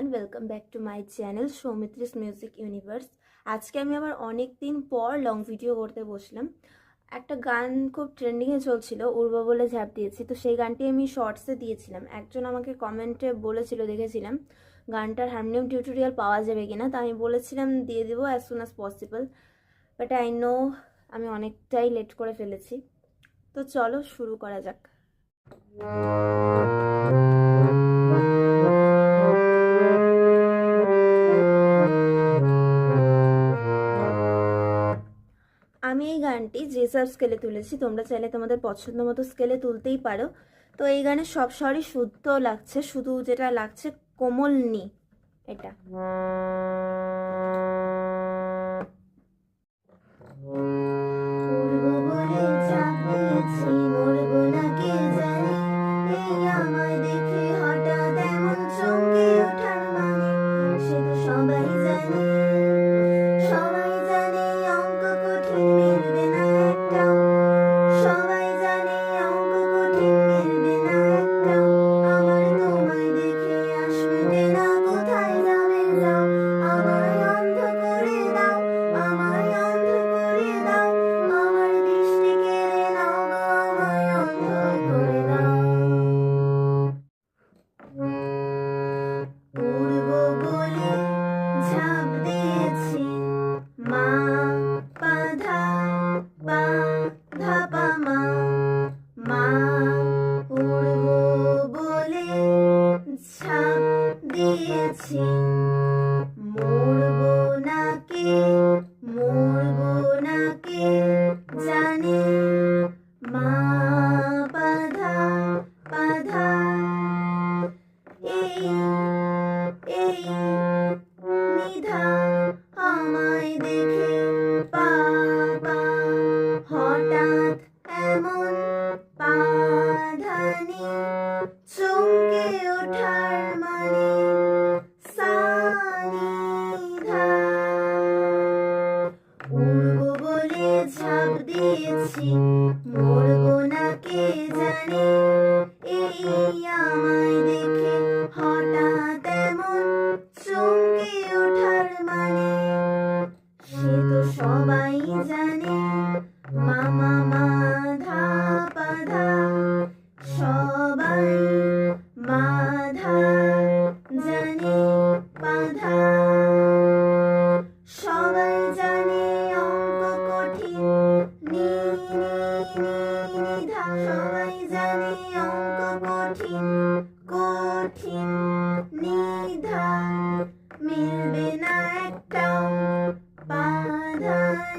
Everyone welcome back to my channel Soumitri's music universe আজকে আমি আবার অনেক দিন পর লং ভিডিও করতে বসলাম। একটা গান খুব ট্রেন্ডিংয়ে চলছিল উর্ব বলে ঝাঁপ দিয়েছি। তো সেই গানটি আমি শর্টসে দিয়েছিলাম। একজন আমাকে কমেন্টে বলেছিল, দেখেছিলাম, গানটার হারমোনিয়াম টিউটোরিয়াল পাওয়া যাবে কিনা। তো আমি বলেছিলাম, দিয়ে দেবো as soon as possible but I know আমি অনেকটাই লেট করে ফেলেছি। তো চলো শুরু করা যাক। আমি এই গানটি যে সব স্কেলে তুলেছি। তোমরা চাইলে তোমাদের পছন্দ মতো স্কেলে তুলতেই পারো। তো এই গানে সব স্বরই শুদ্ধ লাগছে, শুধু যেটা লাগছে কোমল নি, এটা। এই এই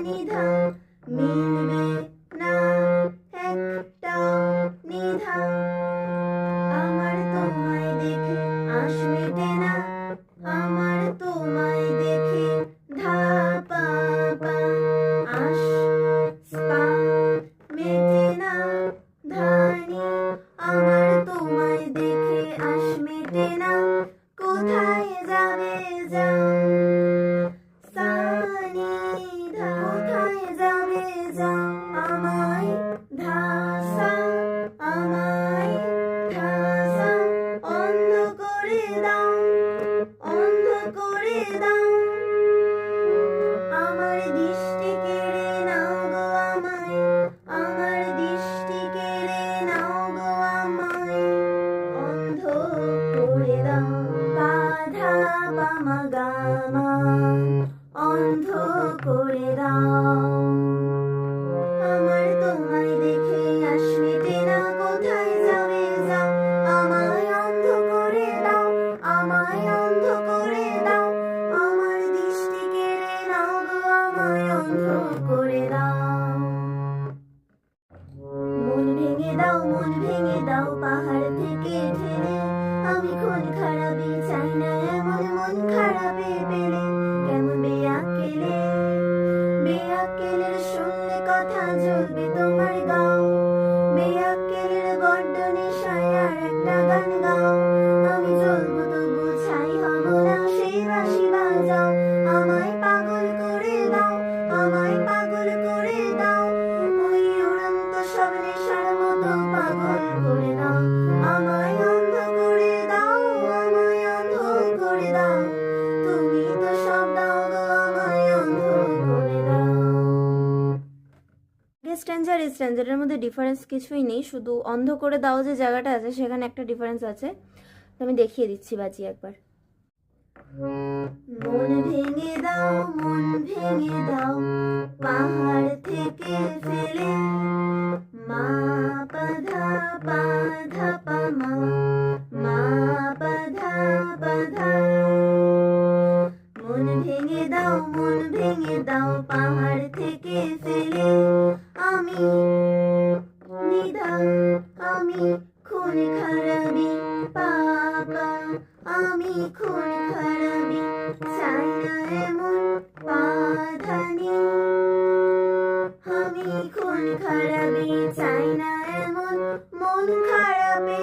你的 করে দাও। আমার তোমায় দেখে আসবে না কোথায় যাবে যাও আমায় অন্ধ করে দাও, আমায় অন্ধ করে দাও। আমার দৃষ্টি কেড়ে নাও গো, আমায় অন্ধ করে দাও। মন ভেঙে দাও, মন ভেঙে দাও, পাহাড় থেকে ঠেলে আমি খুন খারাপি স্ট্যান্ডার্ডের মধ্যে ডিফারেন্স কিছুই নেই। শুধু অন্ধ করে দাও যে জায়গাটা আছে, সেখানে একটা ডিফারেন্স আছে। তো আমি দেখিয়ে দিচ্ছি বাজি একবার। মন ভেঙে দাও, মন ভেঙে দাও, পাহাড় থেকে ফেলে। মা পাধা পাধা পামা পাধানি আমি খুন খারাপি চাই না এমন, মন খারাপে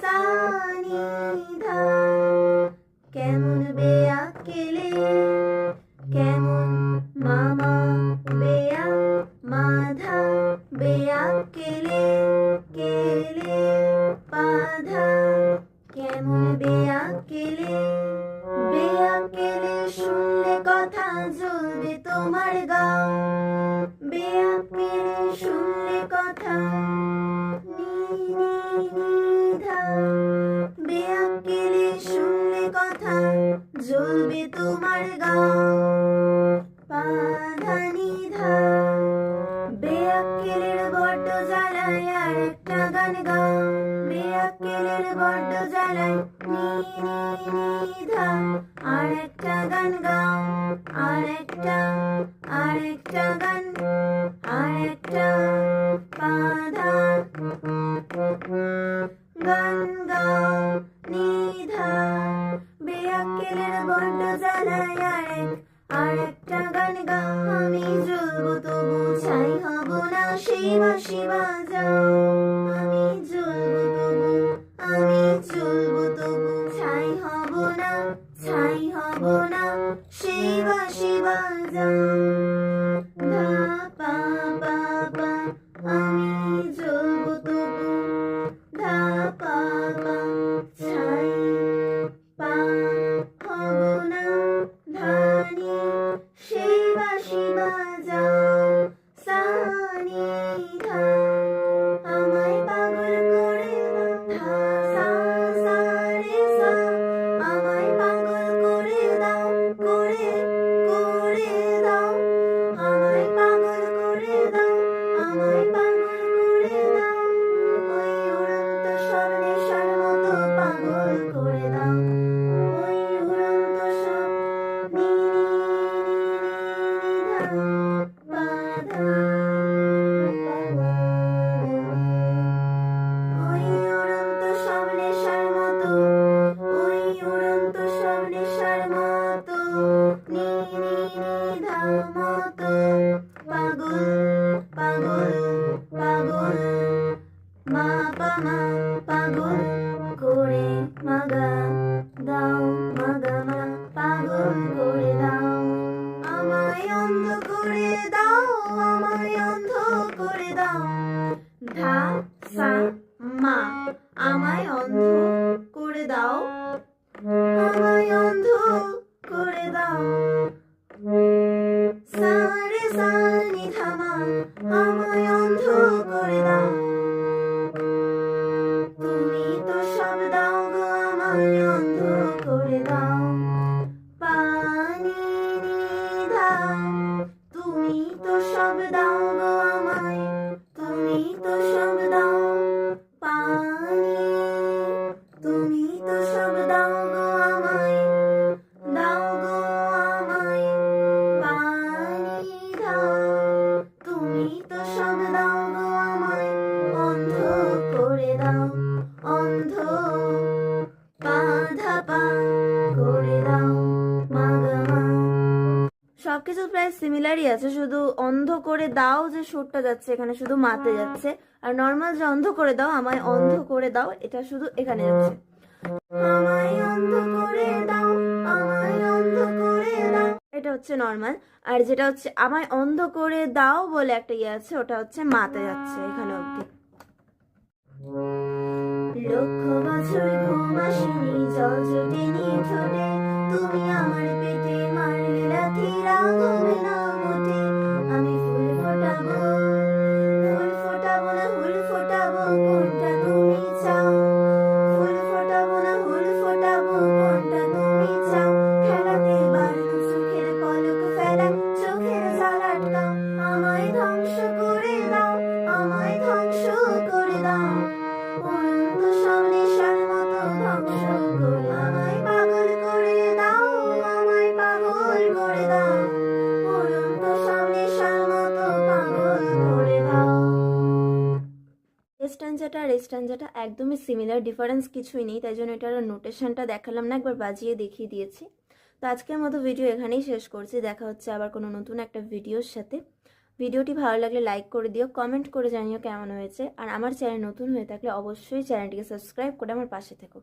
সানিধা কেমন বেয়া কেলে কেমন মামা বেয়া, মাধা বেয়া কেলে কেলে? জ্বলবে তোমার গাও পাধা নিধা বেয়াক্কেলের বড্ড জ্বালায় আর একটা গান গা বেয়াক্কেলের বড্ড জ্বালায় আর একটা গান গা, আর একটা আমায় পাগল প্রায় সিমিলারই আছে শুধু অন্ধ করে দাও যে সুরটা যাচ্ছে এখানে শুধু মাতে যাচ্ছে। আর নর্মাল যে অন্ধ করে দাও আমায় অন্ধ করে দাও এটা শুধু এখানে যাচ্ছে। আমায় অন্ধ করে দাও আমায় অন্ধ করে দাও। এটা হচ্ছে নর্মাল আর যেটা হচ্ছে আমায় অন্ধ করে দাও বলে একটা ইয়ে আছে ওটা হচ্ছে মাতে যাচ্ছে এখানে অবধি। লক্ষ বছর ঘুম আসেনি জল জুটেনি ঠোঁটে। তুমি আমার পেটে মারলে রাতে রাগ হবে না। স্ট্যান্ডাটা আর এই স্ট্যান্ডাটা একদমই সিমিলার ডিফারেন্স কিছুই নেই, তাই জন্য এটার নোটেশনটা দেখালাম না, একবার বাজিয়ে দেখিয়ে দিয়েছি। তো আজকের মতো ভিডিও এখানেই শেষ করছি, দেখা হচ্ছে আবার কোনো নতুন একটা ভিডিওর সাথে। ভিডিওটি ভালো লাগলে লাইক করে দিও কমেন্ট করে জানিও কেমন হয়েছে, আর আমার চ্যানেল নতুন হয়ে থাকলে অবশ্যই চ্যানেলটিকে সাবস্ক্রাইব করে আমার পাশে থেকো।